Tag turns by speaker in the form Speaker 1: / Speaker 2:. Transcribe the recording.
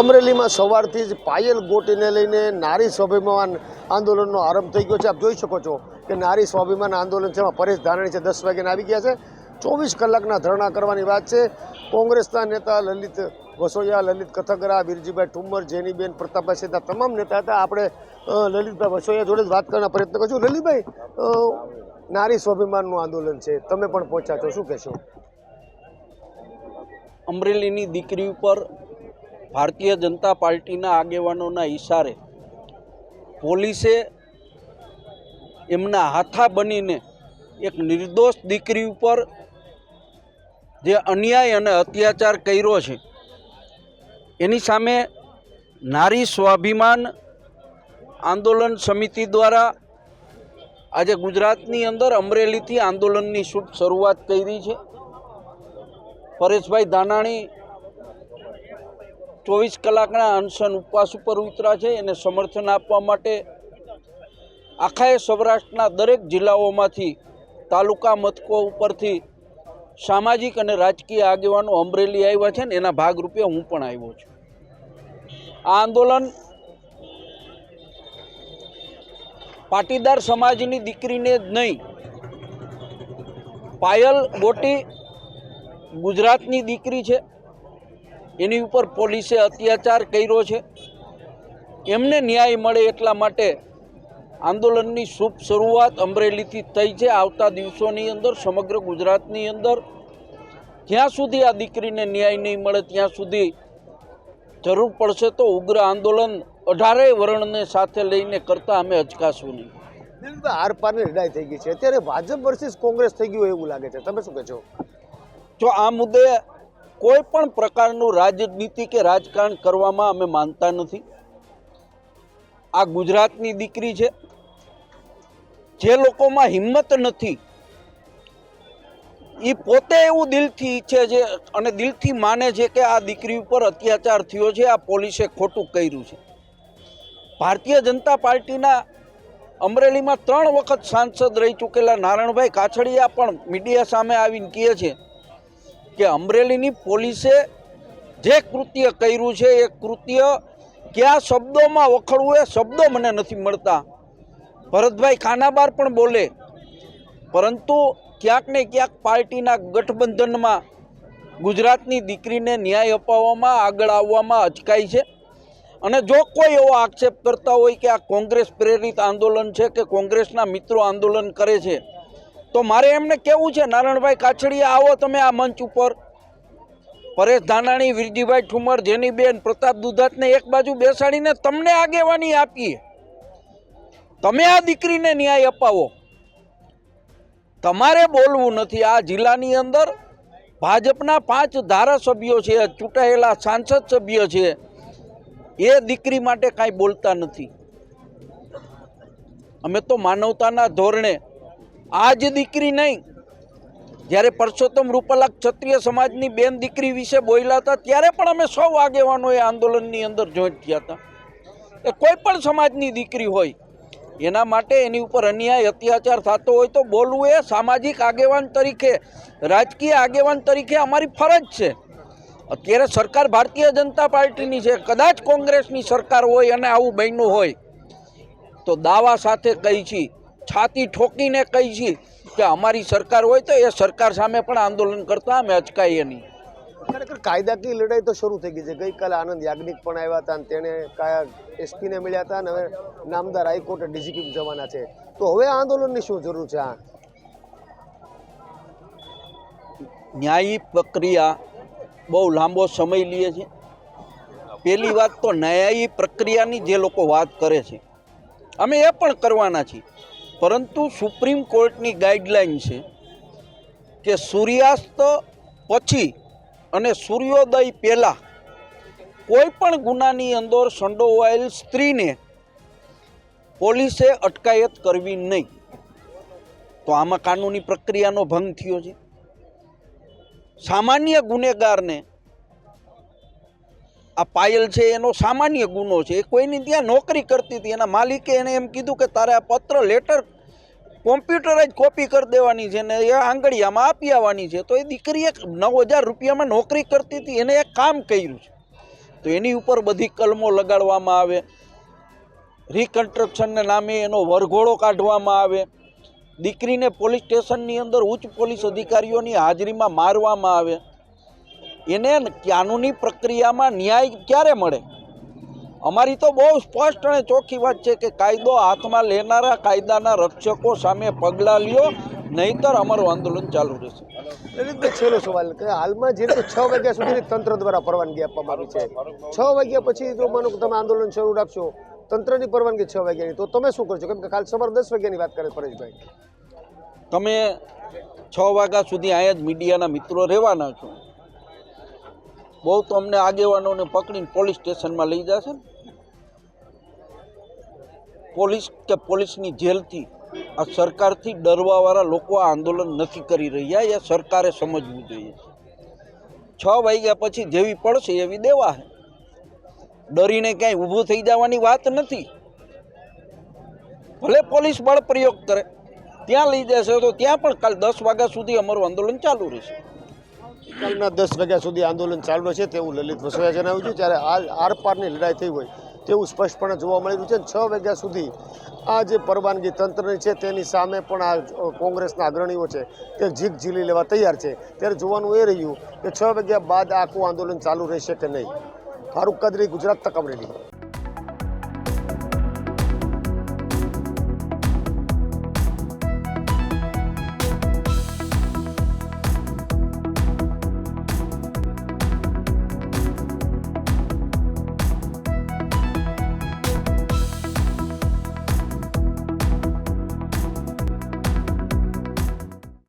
Speaker 1: અમરેલીમાં સવારથી જ પાયલ ગોટીને લઈને નારી સ્વાભિમાન આંદોલનનો આરંભ થઈ ગયો છે. આપ જોઈ શકો છો કે નારી સ્વાભિમાન આંદોલન છે, એમાં પરેશ ધાનાણી છે, દસ વાગ્યાને આવી ગયા છે. ચોવીસ કલાકના ધરણા કરવાની વાત છે. કોંગ્રેસના નેતા લલિત વસોયા, લલિત કથગરા વીરજીભાઈ ઠુમ્મર, જેનીબેન પ્રતાપભાઈ સહિતના તમામ નેતા હતા. આપણે લલિતભાઈ વસોયા જોડે જ વાત કરવાના પ્રયત્ન કરશું. લલિતભાઈ નારી સ્વાભિમાનનું આંદોલન છે. તમે પણ પહોંચ્યા છો. શું કહેશો?
Speaker 2: અમરેલીની દીકરી ઉપર ભારતીય જનતા પાર્ટીના આગેવાનોના ઈશારે પોલીસે એમના હાથા બનીને એક નિર્દોષ દીકરી ઉપર જે અન્યાય અને અત્યાચાર કર્યો છે, એની સામે નારી સ્વાભિમાન આંદોલન સમિતિ દ્વારા આજે ગુજરાતની અંદર અમરેલીથી આંદોલનની શરૂઆત કરી છે. પરેશભાઈ દાનાણી ચોવીસ કલાકના અનશન ઉપવાસ ઉપર ઉતર્યા છે એને સમર્થન આપવા માટે આખાએ સૌરાષ્ટ્રના દરેક જિલ્લાઓમાંથી તાલુકા મથકો ઉપરથી સામાજિક અને રાજકીય આગેવાનો અમરેલી આવ્યા છે ને એના ભાગરૂપે હું પણ આવ્યો છું. આ આંદોલન પાટીદાર સમાજની દીકરીને જ નહીં, પાયલ ગોટી ગુજરાતની દીકરી છે. એની ઉપર પોલીસે અત્યાચાર કર્યો છે. એમને ન્યાય મળે એટલા માટે આંદોલનની શુભ શરૂઆત અમરેલીથી થઈ છે. આવતા દિવસોની અંદર સમગ્ર ગુજરાતની અંદર. જ્યાં સુધી આ દીકરીને ન્યાય નહીં મળે ત્યાં સુધી જરૂર પડશે તો ઉગ્ર આંદોલન અઢારેય વર્ણને સાથે લઈને કરતા અમે અચકાશું નહીં.
Speaker 1: લલિતભાઈ આર પારની લડાઈ થઈ ગઈ છે. અત્યારે ભાજપ વર્સિસ કોંગ્રેસ થઈ ગયું એવું લાગે છે. તમે શું કહેશો
Speaker 2: જો આ મુદ્દે કોઈ પણ પ્રકારનું રાજનીતિ કે રાજકારણ કરવામાં અમે માનતા નથી. આ ગુજરાતની દીકરી છે. જે લોકોમાં હિંમત નથી એ પોતે એવું દિલથી ઈચ્છે છે અને દિલથી માને છે કે આ દીકરી ઉપર અત્યાચાર થયો છે, આ પોલીસે ખોટું કર્યું છે. ભારતીય જનતા પાર્ટીના અમરેલીમાં ત્રણ વખત સાંસદ રહી ચૂકેલા નારાયણભાઈ કાછડિયા પણ મીડિયા સામે આવીને કહે છે કે અમરેલીની પોલીસે જે કૃત્ય કર્યું છે, એ કૃત્ય કયા શબ્દોમાં વખડવું એ શબ્દો મને નથી મળતા. ભરતભાઈ ખાનાબાર પણ બોલે, પરંતુ ક્યાંક ને ક્યાંક પાર્ટીના ગઠબંધનમાં ગુજરાતની દીકરીને ન્યાય અપાવવામાં, આગળ આવવામાં અચકાય છે. અને જો કોઈ એવો આક્ષેપ કરતા હોય કે આ કોંગ્રેસ પ્રેરિત આંદોલન છે કે કોંગ્રેસના મિત્રો આંદોલન કરે છે તો મારે એમને કેવું છે? નારાયણભાઈ કાછડિયા, આવો તમે આ મંચ ઉપર. પરેશ ધાનાણી, વિરજીભાઈ ઠુમર, જેનીબેન, પ્રતાપ દુધાતને એક બાજુ બેસાડીને તમને આગેવાની આપીએ. તમે આ દીકરીને ન્યાય અપાવો. તમારે બોલવું નથી. આ જિલ્લાની અંદર ભાજપના પાંચ ધારાસભ્યો છે, ચૂંટાયેલા સાંસદ સભ્ય છે. એ દીકરી માટે કાંઈ બોલતા નથી. અમે તો માનવતાના ધોરણે આ જ દીકરી નહીં. જ્યારે પરસોત્તમ રૂપલા ક્ષત્રિય સમાજની બેન દીકરી વિશે બોલ્યા હતા, ત્યારે પણ અમે સૌ આગેવાનો એ આંદોલનની અંદર જોઈન્ટ થયા હતા. એ કોઈ પણ સમાજની દીકરી હોય, એના માટે એની ઉપર અન્યાય, અત્યાચાર થતો હોય તો બોલવું એ સામાજિક આગેવાન તરીકે, રાજકીય આગેવાન તરીકે અમારી ફરજ છે. અત્યારે સરકાર ભારતીય જનતા પાર્ટીની છે, કદાચ કોંગ્રેસની સરકાર હોય અને આવું બન્યું હોય, તો દાવા સાથે કહી છી છાતી ઠોકીને કહી છીએ કે અમારી સરકાર હોય તો એ સરકાર સામે પણ આંદોલન કરતા અમે અચકાઈએ નહીં.
Speaker 1: ખરેખર કાયદાકીય લડાઈ તો શરૂ થઈ ગઈ છે. ગઈકાલે આનંદ યાજ્ઞિક પણ આવ્યા હતા અને તેણે કયા એસપીને મળ્યા હતા અને હવે નામદાર હાઈકોર્ટે ડીજીપી જવાના છે. તો હવે આંદોલનની શું જરૂર છે આ?
Speaker 2: ન્યાયી પ્રક્રિયા બહુ લાંબો સમય લે છે. પહેલી વાત તો ન્યાયી પ્રક્રિયાની જે લોકો વાત કરે છે અમે એ પણ કરવાના છીએ. પરંતુ સુપ્રીમ કોર્ટની ગાઈડલાઈન છે કે સૂર્યાસ્ત પછી અને સૂર્યોદય પહેલાં કોઈ પણ ગુનાની અંદર સંડોવાયેલ સ્ત્રીને પોલીસે અટકાયત કરવી નહીં. તો આમાં કાનૂની પ્રક્રિયાનો ભંગ થયો છે. સામાન્ય ગુનેગારને આ પાયલ છે, એનો સામાન્ય ગુનો છે. એ કોઈની ત્યાં નોકરી કરતી હતી. એના માલિકે એને એમ કીધું કે તારે આ પત્ર, લેટર કોમ્પ્યુટર કોપી કરી દેવાની છે ને એ આંગળીયામાં આપી આવવાની છે. તો એ દીકરી એક નવ હજાર રૂપિયામાં નોકરી કરતી હતી. એને એક કામ કર્યું છે. તો એની ઉપર બધી કલમો લગાડવામાં આવે. રિકન્સ્ટ્રક્શનના નામે એનો વરઘોડો કાઢવામાં આવે. દીકરીને પોલીસ સ્ટેશનની અંદર ઉચ્ચ પોલીસ અધિકારીઓની હાજરીમાં મારવામાં આવે. એને કાનૂની પ્રક્રિયામાં ન્યાય ક્યારે મળે? અમારી તો બહુ સ્પષ્ટ અને ચોખ્ખી વાત છે કે કાયદો હાથમાં લેનારા કાયદાના રક્ષકો સામે પગલાં લ્યો નહીતર અમારું આંદોલન ચાલુ રહેશે.
Speaker 1: લલિતભાઈ છેલ્લો સવાલ કે હાલમાં જે રીતે છ વાગ્યા સુધીની તંત્ર દ્વારા પરવાનગી આપવામાં આવી છે. છ વાગ્યા પછી જો માનો કે તમે આંદોલન શરૂ રાખશો તંત્રની પરવાનગી છ વાગ્યાની. તો તમે શું કરશો? કેમ કે કાલ સવાર દસ વાગ્યાની વાત કરે પરેશભાઈ.
Speaker 2: તમે છ વાગ્યા સુધી અહીંયા જ મીડિયાના મિત્રો રહેવાના છો. બહુ તો અમને આગેવાનોને પકડીને પોલીસ સ્ટેશનમાં લઈ જશે પોલીસ કે પોલીસની જેલથી આ સરકારથી ડરવાવાળા લોકો આ આંદોલન નથી કરી રહ્યા એ સરકારે સમજવું જોઈએ. છ વાગ્યા પછી જેવી પડશે એવી દેવા છે ડરીને ક્યાંય ઊભું થઈ જવાની વાત નથી. ભલે પોલીસ બળ પ્રયોગ કરે, ત્યાં લઈ જશે તો ત્યાં પણ કાલ દસ વાગ્યા સુધી અમારું આંદોલન ચાલુ રહેશે.
Speaker 1: કાલના દસ વાગ્યા સુધી આંદોલન ચાલુ છે તેવું લલિત વસોયા જણાવ્યું છે. જ્યારે આ આરપારની લડાઈ થઈ હોય તેવું સ્પષ્ટપણે જોવા મળી રહ્યું છે. છ વાગ્યા સુધી આ જે પરવાનગી તંત્રની છે તેની સામે પણ આ કોંગ્રેસના અગ્રણીઓ છે તે જીગ ઝીલી લેવા તૈયાર છે. ત્યારે જોવાનું એ રહ્યું કે છ વાગ્યા બાદ આખું આંદોલન ચાલુ રહેશે કે નહીં? ફારૂક કદરી, ગુજરાત તક અમરેલી.